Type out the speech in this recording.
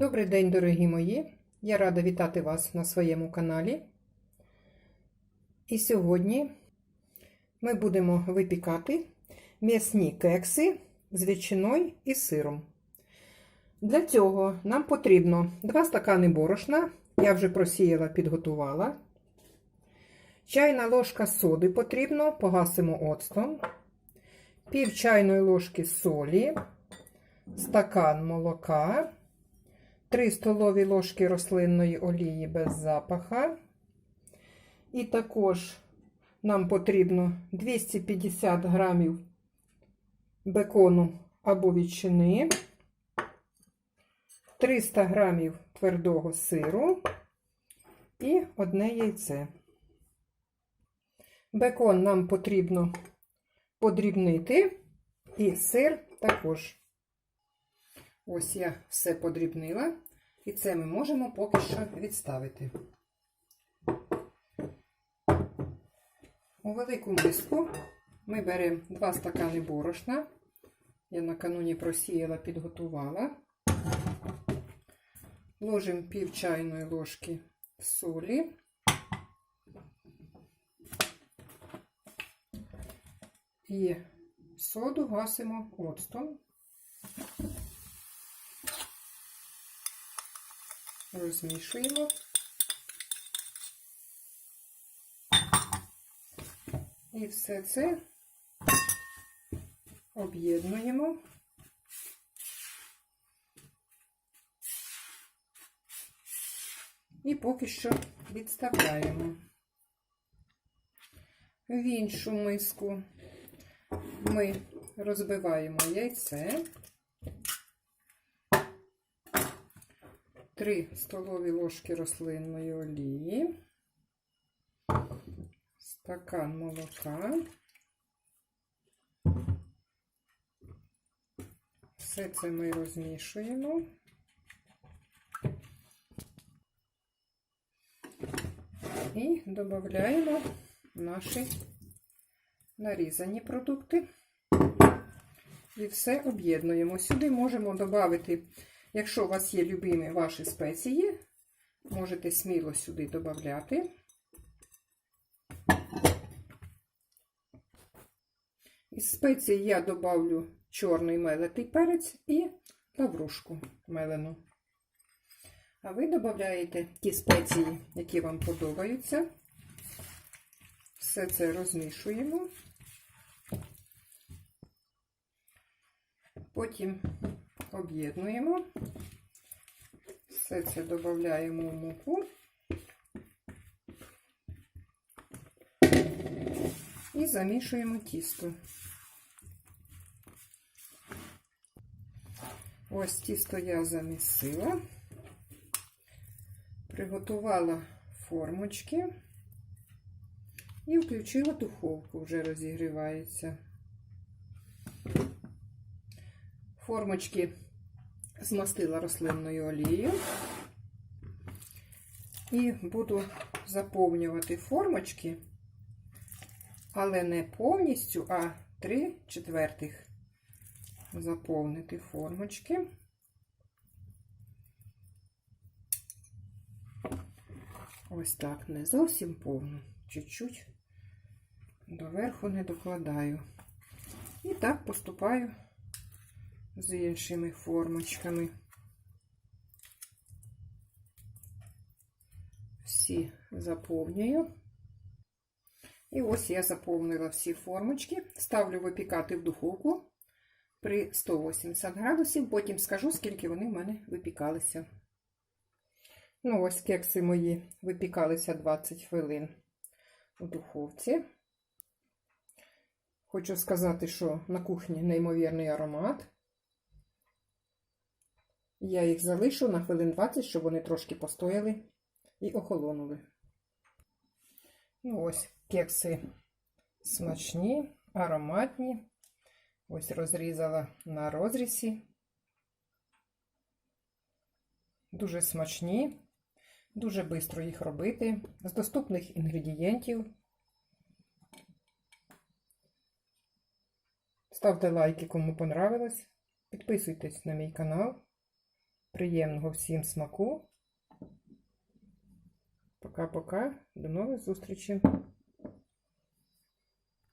Добрий день, дорогі мої! Я рада вітати вас на своєму каналі. І сьогодні ми будемо випікати м'ясні кекси з ветчиною і сиром. Для цього нам потрібно 2 стакани борошна, я вже просіяла, підготувала. Чайна ложка соди потрібно, погасимо оцтом, пів чайної ложки солі, стакан молока. 3 столові ложки рослинної олії без запаха. І також нам потрібно 250 грамів бекону або ветчини, 300 грамів твердого сиру і одне яйце. Бекон нам потрібно подрібнити, і сир також. Ось я все подрібнила, і це ми можемо поки що відставити. У велику миску ми беремо 2 стакани борошна. Я накануні просіяла, підготувала. Ложимо пів чайної ложки солі. І соду гасимо оцтом. Розмішуємо. І все це об'єднуємо. І поки що відставляємо. В іншу миску ми розбиваємо яйце. 3 столові ложки рослинної олії, стакан молока. Все це ми розмішуємо. І додаємо наші нарізані продукти. І все об'єднуємо. Сюди можемо додати Якщо у вас є любимі ваші спеції, можете сміло сюди додати. Із спеції я додавлю чорний мелитий перець і лаврушку мелену. А ви додаєте ті спеції, які вам подобаються. Все це розмішуємо. Потім об'єднуємо, все це додаємо в муку і замішуємо тісто. Ось тісто я замісила, приготувала формочки і включила духовку, вже розігрівається. Формочки змастила рослинною олією і буду заповнювати формочки, але не повністю, а 3 четвертих заповнити формочки. Ось так, не зовсім повно, чуть-чуть доверху не докладаю. І так поступаю з іншими формочками. Всі заповнюю. І ось я заповнила всі формочки, ставлю випікати в духовку при 180 градусів, потім скажу, скільки вони в мене випікалися. Ну, ось кекси мої випікалися 20 хвилин у духовці. Хочу сказати, що на кухні неймовірний аромат. Я їх залишу на хвилин 20, щоб вони трошки постояли і охолонули. Ну, ось кекси смачні, ароматні. Ось розрізала на розрізі. Дуже смачні, дуже швидко їх робити. З доступних інгредієнтів. Ставте лайки, кому понравилось. Підписуйтесь на мій канал. Приємного всім смаку. Пока-пока. До нових зустрічей.